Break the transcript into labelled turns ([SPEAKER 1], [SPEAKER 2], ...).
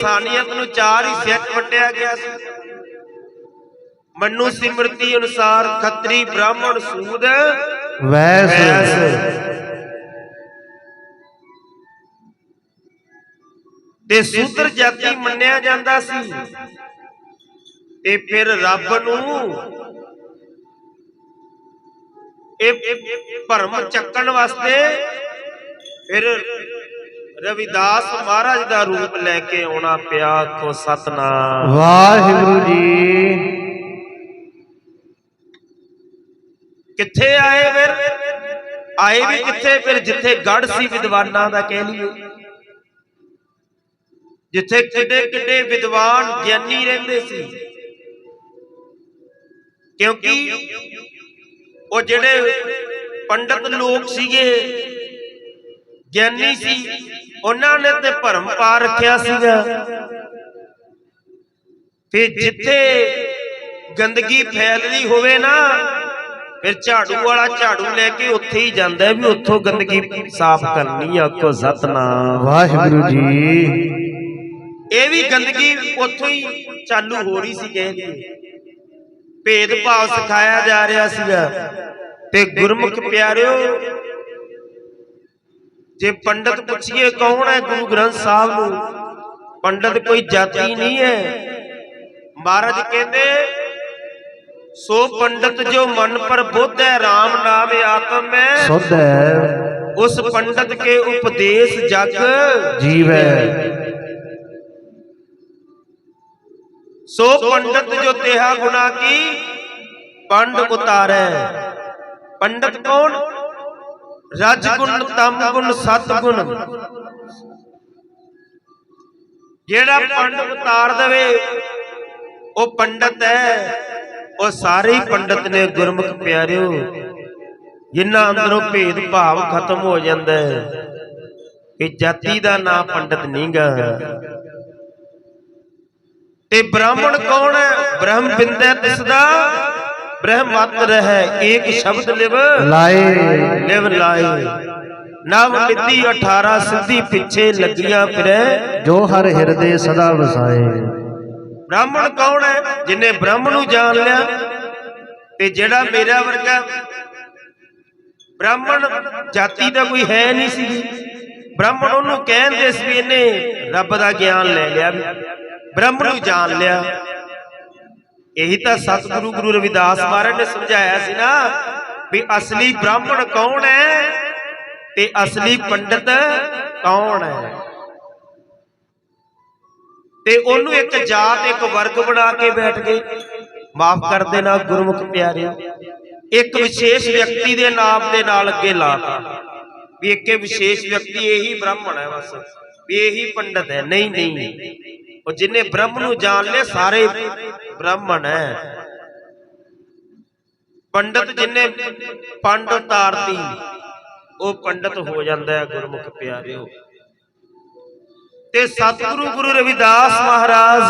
[SPEAKER 1] ਇਨਸਾਨੀਅਤ ਨੂੰ ਚਾਰ ਹਿੱਸਿਆਂ 'ਚ ਵੰਡਿਆ ਗਿਆ ਸੀ। ਮਨੂ ਸਿਮਰਤੀ ਅਨੁਸਾਰ ਖੱਤਰੀ ਬ੍ਰਾਹਮਣ ਸੂਦ
[SPEAKER 2] ਵੈਸ।
[SPEAKER 1] ਤੇ ਸੂਦਰ ਜਾਤੀ ਮੰਨਿਆ ਜਾਂਦਾ ਸੀ। ਤੇ ਫਿਰ ਰੱਬ ਨੂੰ ਇਹ ਭਰਮ ਚੱਕਣ ਵਾਸਤੇ ਫਿਰ ਰਵਿਦਾਸ ਮਹਾਰਾਜ ਦਾ ਰੂਪ ਲੈ ਕੇ ਆਉਣਾ ਪਿਆ ਕੋ ਸਤਨਾਮ।
[SPEAKER 2] ਵਾਹਿਗੁਰੂ ਜੀ।
[SPEAKER 1] ਕਿੱਥੇ ਆਏ ਫਿਰ? ਆਏ ਵੀ ਕਿੱਥੇ ਫਿਰ? ਜਿੱਥੇ ਗੜ ਸੀ ਵਿਦਵਾਨਾਂ ਦਾ ਕਹਿ ਲਈਏ। ਜਿੱਥੇ ਕਿੱਡੇ ਕਿੱਡੇ ਵਿਦਵਾਨ ਗਿਆਨੀ ਰਹਿੰਦੇ ਸੀ। ਕਿਉਂਕਿ ਉਹ ਜਿਹੜੇ ਪੰਡਤ ਲੋਕ ਸੀਗੇ ਗਿਆਨੀ ਸੀ ਉਹਨਾਂ ਨੇ ਤੇ ਭਰਮ ਪਾ ਰੱਖਿਆ ਸੀਗਾ। ਤੇ ਜਿੱਥੇ ਗੰਦਗੀ ਫੈਲਦੀ ਹੋਵੇ ਨਾ ਫਿਰ ਝਾੜੂ ਵਾਲਾ ਝਾੜੂ ਲੈ ਕੇ ਉੱਥੇ ਹੀ ਜਾਂਦਾ ਵੀ ਉੱਥੋਂ ਗੰਦਗੀ ਸਾਫ਼ ਕਰਨੀ ਆ ਆਖੋ ਸਤਨਾਮ।
[SPEAKER 2] ਵਾਹਿਗੁਰੂ ਜੀ।
[SPEAKER 1] ਇਹ ਵੀ ਗੰਦਗੀ ਉੱਥੋਂ ਹੀ ਚਾਲੂ ਹੋ ਰਹੀ ਸੀ ਕਹਿੰਦੇ ਭੇਦ ਭਾਵ ਸਿਖਾਇਆ ਜਾ ਰਿਹਾ ਸੀਗਾ। ਤੇ ਗੁਰਮੁਖ ਪਿਆਰਿਓ ਜੇ ਪੰਡਤ ਪੁੱਛੀਏ ਕੌਣ ਹੈ ਗੁਰੂ ਗ੍ਰੰਥ ਸਾਹਿਬ ਨੂੰ? ਪੰਡਤ ਕੋਈ ਜਾਤੀ ਨਹੀਂ ਹੈ। ਮਹਾਰਾਜ ਕਹਿੰਦੇ ਸੋ ਪੰਡਤ ਜੋ ਮਨ ਪਰ ਬੁੱਧ ਹੈ RAM ਨਾਮ ਆਤਮ ਹੈ।
[SPEAKER 2] ਸੁਧ ਹੈ।
[SPEAKER 1] ਉਸ ਪੰਡਤ ਕੇ ਉਪਦੇਸ਼ ਜਗ
[SPEAKER 2] ਜੀਵ।
[SPEAKER 1] ਸੋ ਪੰਡਤ ਜੋ ਤੇਹਾ ਗੁਨਾ ਕੀ? ਪੰਡ ਉਤਾਰੈ। ਪੰਡਤ ਕੌਣ? ਰਜ ਗੁਣ ਤਮ ਗੁਣ ਸਤ ਗੁਣ। ਜਿਹੜਾ ਪੰਡ ਉਤਾਰ ਦੇਵੇ ਉਹ ਪੰਡਤ ਹੈ। ਉਹ ਸਾਰੇ ਹੀ ਪੰਡਤ ਨੇ ਗੁਰਮੁਖ ਪਿਆਰਿਓ। ਜਿਨ੍ਹਾਂ ਅੰਦਰੋਂ ਭੇਦ ਭਾਵ ਖਤਮ ਹੋ ਜਾਂਦਾ ਹੈ ਇਹ ਜਾਤੀ ਦਾ ਨਾਂ ਪੰਡਤ ਨਹੀਂਗਾ। ਤੇ ਬ੍ਰਾਹਮਣ ਕੌਣ ਹੈ? ਬ੍ਰਹਮ ਬਿੰਦੈ ਤਿਸਦਾ ਬ੍ਰਹਮਤ ਰਹਿ ਏਕ ਸ਼ਬਦ ਲਿਵ
[SPEAKER 2] ਲਾਏ।
[SPEAKER 1] ਲਿਵ ਲਾਏ। ਨਵ ਨਿੱਤੀ 18 ਸਿੱਧੀ ਪਿੱਛੇ ਲੱਗੀਆਂ ਫਿਰੈ।
[SPEAKER 2] ਜੋ ਹਰ ਹਿਰਦੇ ਸਦਾ ਵਸਾਏ।
[SPEAKER 1] ਬ੍ਰਾਹਮਣ ਕੌਣ ਹੈ? ਜਿਨੇ ਬ੍ਰਹਮ ਨੂੰ ਜਾਣ ਲਿਆ ਤੇ ਜਿਹੜਾ ਮੇਰਾ ਵਰਗਾ ਬ੍ਰਾਹਮਣ ਜਾਤੀ ਦਾ ਕੋਈ ਹੈ ਨਹੀਂ ਸੀ। ਬ੍ਰਾਹਮਣ ਉਹਨੂੰ ਕਹਿੰਦੇ ਸੀ ਇਹਨੇ ਰੱਬ ਦਾ ਗਿਆਨ ਲੈ ਲਿਆ ਬ੍ਰਹਮ ਨੂੰ ਜਾਣ ਲਿਆ। ਇਹੀ ਤਾਂ ਸਤਿਗੁਰੂ ਗੁਰੂ ਰਵਿਦਾਸ ਮਹਾਰਾਜ ਨੇ ਸਮਝਾਇਆ ਸੀ ਨਾ ਵੀ ਅਸਲੀ ਬ੍ਰਾਹਮਣ ਕੌਣ ਹੈ ਤੇ ਅਸਲੀ ਪੰਡਤ ਕੌਣ ਹੈ? ਤੇ ਉਹਨੂੰ ਇੱਕ ਜਾਤ, ਇੱਕ ਵਰਗ ਬਣਾ ਕੇ ਬੈਠ ਗਏ। ਮਾਫ ਕਰ ਦੇਣਾ ਗੁਰਮੁਖ ਪਿਆਰਿਆ ਇੱਕ ਵਿਸ਼ੇਸ਼ ਵਿਅਕਤੀ ਦੇ ਨਾਮ ਦੇ ਨਾਲ ਅੱਗੇ ਲਾਤਾ ਵੀ ਇੱਕ ਵਿਸ਼ੇਸ਼ ਵਿਅਕਤੀ ਇਹੀ ਬ੍ਰਾਹਮਣ ਹੈ ਬਸ, ਵੀ ਇਹੀ ਪੰਡਤ ਹੈ। ਨਹੀਂ ਨਹੀਂ। ਉਹ ਜਿਨੇ ਬ੍ਰਹਮ ਨੂੰ ਜਾਣ ਲਿਆ ਸਾਰੇ ਬ੍ਰਾਹਮਣ ਹੈ। ਪੰਡਤ ਜਿਨੇ ਪੰਡ ਉਤਾਰਤੀ, ਉਹ ਪੰਡਤ ਹੋ ਜਾਂਦਾ ਹੈ ਗੁਰਮੁਖ ਪਿਆਰਿਓ। ਤੇ ਸਤਿਗੁਰੂ ਗੁਰੂ ਰਵਿਦਾਸ ਮਹਾਰਾਜ